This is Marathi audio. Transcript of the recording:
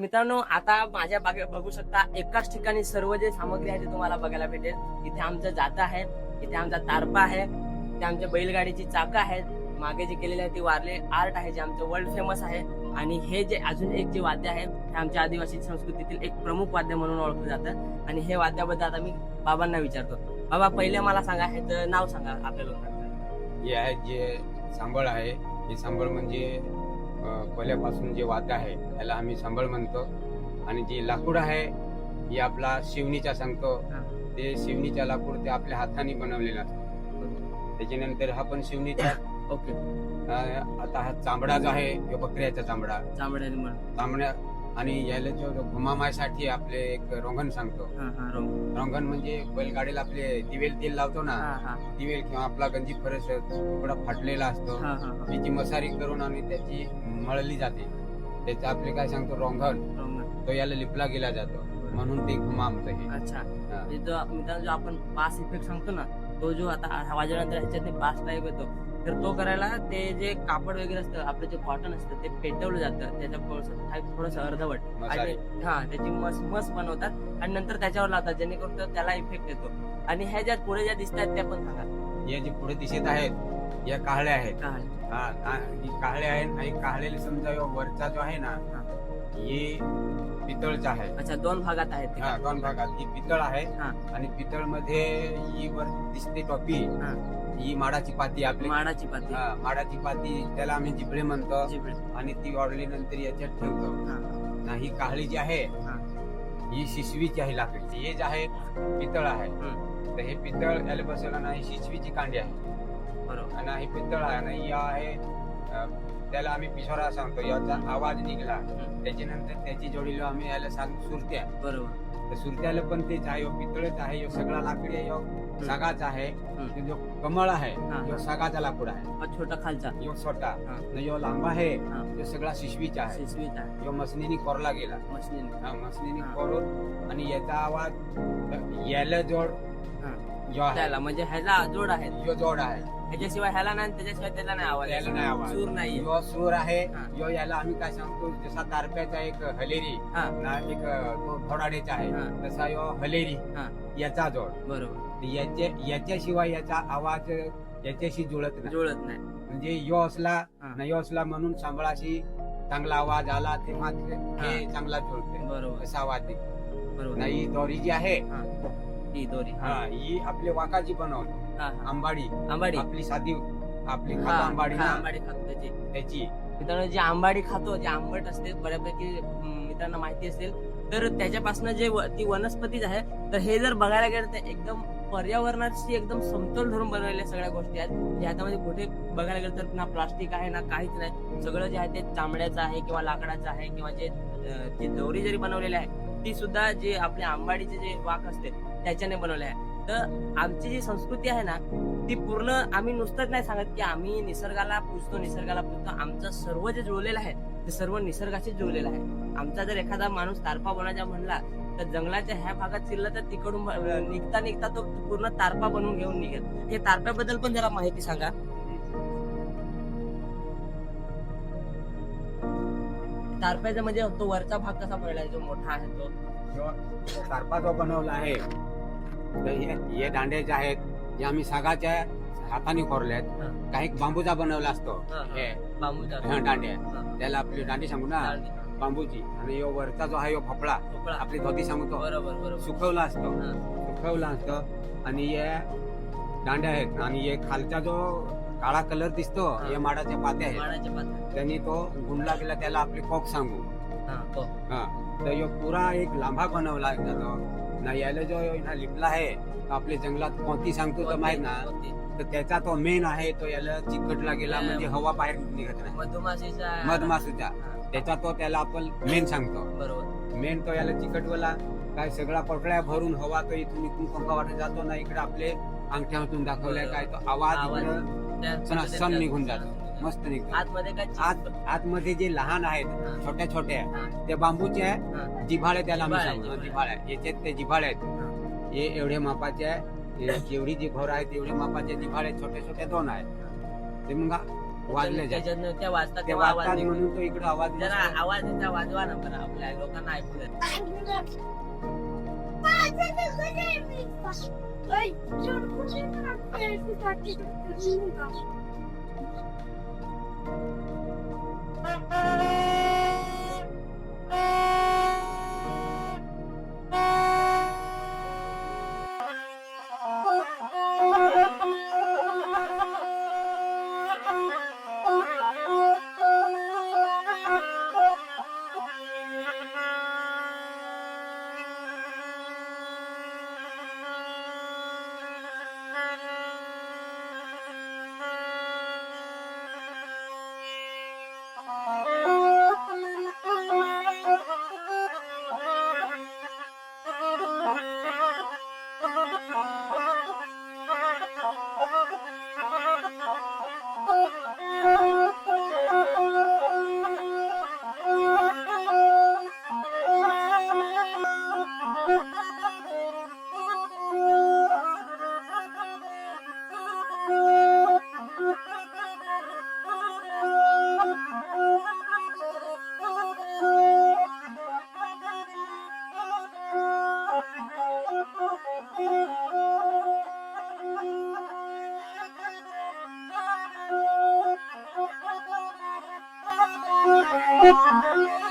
मित्रांनो आता माझ्या बागे बघू शकता एकाच ठिकाणी सर्व जे सामग्री आहे ते तुम्हाला बघायला भेटेल. इथे आमचं जाता आहे इथे आमचा तारपा आहे इथे आमच्या बैलगाडीची चाकं आहेत. मागे जे केलेले आहे ते वारले आर्ट आहे जे आमचं वर्ल्ड फेमस आहे. आणि हे जे अजून एक जे वाद्य आहे हे आमच्या आदिवासी संस्कृतीतील एक प्रमुख वाद्य म्हणून ओळखलं जातं. आणि हे वाद्याबद्दल आता मी बाबांना विचारतो. बाबा पहिले मला सांगा ह्याचं नाव सांगा आपल्या लोकांना हे आहे जे सांबळ आहे. हे सांबळ म्हणजे अं, पहिल्यापासून जे वाद्य आहे त्याला आम्ही सांबळ म्हणतो. आणि जे लाकूड आहे हे आपला शिवणीचा सांगतो. ते शिवणीचा लाकूड ते आपल्या हाताने बनवलेलं असतं. त्याच्यानंतर हा पण शिवणीचा. ओके. आता हा चांबडा जो आहे तो बकऱ्याचा चांबडा चांबड्या आणि याला जो घुमामायसाठी आपले एक रोंगण सांगतो. रोंग रोंगण. म्हणजे बैलगाडीला आपले दिवेल तेल लावतो ना दिवेल किंवा आपला गंजी फरस तुकडा फाटलेला असतो. त्याची मसारी करून आणि त्याची मळली जाते. त्याचं आपले काय सांगतो रोंगण रोंग तो याला लिपला गेला जातो. म्हणून ते घुमा आमचं हे. अच्छा. हा. जो मित्रांनो जो आपण बास इफेक्ट सांगतो ना तो जो आता हा वाजल्यानंतर ह्याच्यात बास टाईप येतो तर तो करायला ते जे कापड वगैरे असतं आपलं जे कॉटन असतं ते पेटवलं जातं. त्याच्या थोडस अर्धवट. मसाले. आणि हा त्याची मस मस बनवतात. आणि नंतर त्याच्यावर लावतात जेणेकरून तो त्याला इफेक्ट येतो. आणि ह्या ज्या पुढे ज्या दिसतात त्या पण सांगा. या जे पुढे दिसत आहेत या काहळ्या आहेत हा हा, ही काहळ्या आहेत आणि काहळेला समजा वरचा जो आहे ना हा. पितळचा आहे अच्छा दोन भागात आहेत. हा दोन भागात ही पितळ आहे हा. आणि पितळमध्ये ही वर दिसते टोपी हा. माडाची पाती आपली माडाची पाती हा, माडाची पाती त्याला आम्ही जिबळे म्हणतो. आणि ती वाढली नंतर याच्यात ठेवतो हा, ना ही काहळी जी आहे हा. शिशवीची आहे लाकडीची हे जे आहे पितळ आहे. तर हे पितळ याला बसवला ना ही शिशवीची कांडी आहे बरोबर. आणि हे पितळ आहे आणि ही आहे अं, त्याला आम्ही पिशोरा सांगतो. याचा आवाज निघाला. हम्म. त्याच्यानंतर त्याची जोडीला आम्ही याला सांग सुरत्या. बरोबर. तर सुरत्याला पण तेच आहे पितळच आहे ह्यो सगळा लाकडी आहे ह्यो सागाचा आहे ते जो कमळ आहे हा. ह्यो सागाचा लाकूड आहे. हा छोटा खालचा. ह्यो छोटा. हा. आणि ह्यो लांब आहे हा. ह्यो सगळा शिशवीचा आहे. आहे. ह्यो मसनीने कोरला गेला. मशीन हा, मसनीने हा. कोरून आणि याचा आवाज याला जोड. हा. जो त्याला म्हणजे ह्याला जोड आहे यो जोड आहे. ह्याच्याशिवाय ह्याला नाही त्याच्याशिवाय त्याला नाही आवाज याला नाही आवाज. सूर नाही यो सूर आहे हा. यो याला आम्ही काय सांगतो जसा तारप्याचा एक हलेरी हा. ना एक तो घोडाडेचा आहे. तसा यो हलेरी हा. याचा जोड. बरोबर. याच्या याच्याशिवाय याचा आवाज याच्याशी जुळत नाही. जुळत नाही. म्हणजे यो असला हा. ना यो असला म्हणून सांबळाशी चांगला आवाज आला तेव्हा ते हे. चांगला जुळते. बरोबर. असा आवाज. बरोबर. नाही दोरी जी आहे. ही. दोरी. हा. ही आपली वाकाची बनवतो हा, हा. आंबाडी. आंबाडी. आपली साधी आपली हा, खातो आंबाडी हा, ना? आंबाडी खातो त्याची. त्याची. मित्रांनो जी आंबाडी खातो जे आंबट असते बऱ्यापैकी अं, मित्रांना माहिती असेल तर त्याच्यापासून जे व- ती वनस्पतीच आहे तर हे जर बघायला गेलं तर एकदम पर्यावरणाशी एकदम समतोल धरून बनवलेल्या सगळ्या गोष्टी आहेत. म्हणजे ह्याच्यामध्ये कुठे बघायला गेलं तर ना प्लास्टिक आहे ना काहीच नाही. सगळं जे आहे ते चामड्याचं आहे किंवा लाकडाचं आहे किंवा जे अं, जी दोरी जरी बनवलेली आहे ती सुद्धा जे आपल्या आंबाडीचे जे वाक असते त्याच्याने बनवले आहे. तर आमची जी संस्कृती आहे ना ती पूर्ण आम्ही नुसतंच नाही सांगत की आम्ही निसर्गाला पूजतो निसर्गाला पूजतो. आमचं सर्व जे जुळलेलं आहे ते सर्व निसर्गाशी जुळलेलं आहे. आमचा जर एखादा माणूस तारपा बनायचा म्हणला तर जंगलाच्या ह्या भागात शिरला तर तिकडून निघता निघता तो पूर्ण तारपा बनवून घेऊन निघेल. हे तारप्याबद्दल पण जरा माहिती सांगा. तारप्याचा म्हणजे तो वरचा भाग कसा पडलाय जो मोठा आहे तो? जो तारपा जो बनवला आहे तर हे हे दांडे जे आहेत हे आम्ही सागाच्या हाताने कोरल्यात हा. काही बांबूचा बनवला असतो. हा, हा. हे. बांबूचा. हा, दांडे. हा. त्याला आपली दांडी सांगू ना? दांडी. बांबूची. आणि यो वरचा जो आहे यो फपळा भोपळा. आपली धोती सांगतो. बरोबर बरोबर. सुकवला असतो. हा. सुकवला असतो. आणि हे दांड्या आहेत. आणि हे खालचा जो काळा कलर दिसतो हा. हे माडाच्या पात्या आहेत. माडाच्या पात्या त्यांनी तो गुंडला गेला त्याला आपली कोक सांगू. हा तो हा. तर यो पुरा एक लांबा बनवला जातो ना याला जो ना लिपला आहे तो आपल्या जंगलात कोणती सांगतो तर माहीत ना? तर त्याचा तो मेन आहे तो याला चिकटला गेला. म्हणजे हवा बाहेर निघत नाही. मधुमाशीचा. मधमासूचा हा, त्याचा तो त्याला आपण मेन सांगतो. बरोबर. मेन तो याला चिकटवला काय सगळा पटळ्या भरून हवा तो इथून इथून पंखा वाटत जातो ना इकडे आपले अंगठ्यातून दाखवलाय काय तो आवाज आवाज. इकडं त्या- सण सण निघून जातो. मस्त निघतो. आतमध्ये काय आत आतमध्ये जे लहान आहेत. छोट्या छोट्या हा, ते बांबूचे आहे हा. जिव्हाळे त्याला. जिव्हाळे याच्यात ते जिव्हाळे आहेत. हे. एवढे मापाचे आहे. जेवढी जी घोर आहे तेवढे मापाचे जिव्हाळे छोटे छोटे दोन आहेत. ते मग वाजले त्या वाजतात ते वाजतात. म्हणून तो इकडे आवाज जरा. आवाज वाजवा ना बरं. आपल्या लोकांना ऐकू Ay, çok çok tatlı. Çok tatlı. Aww.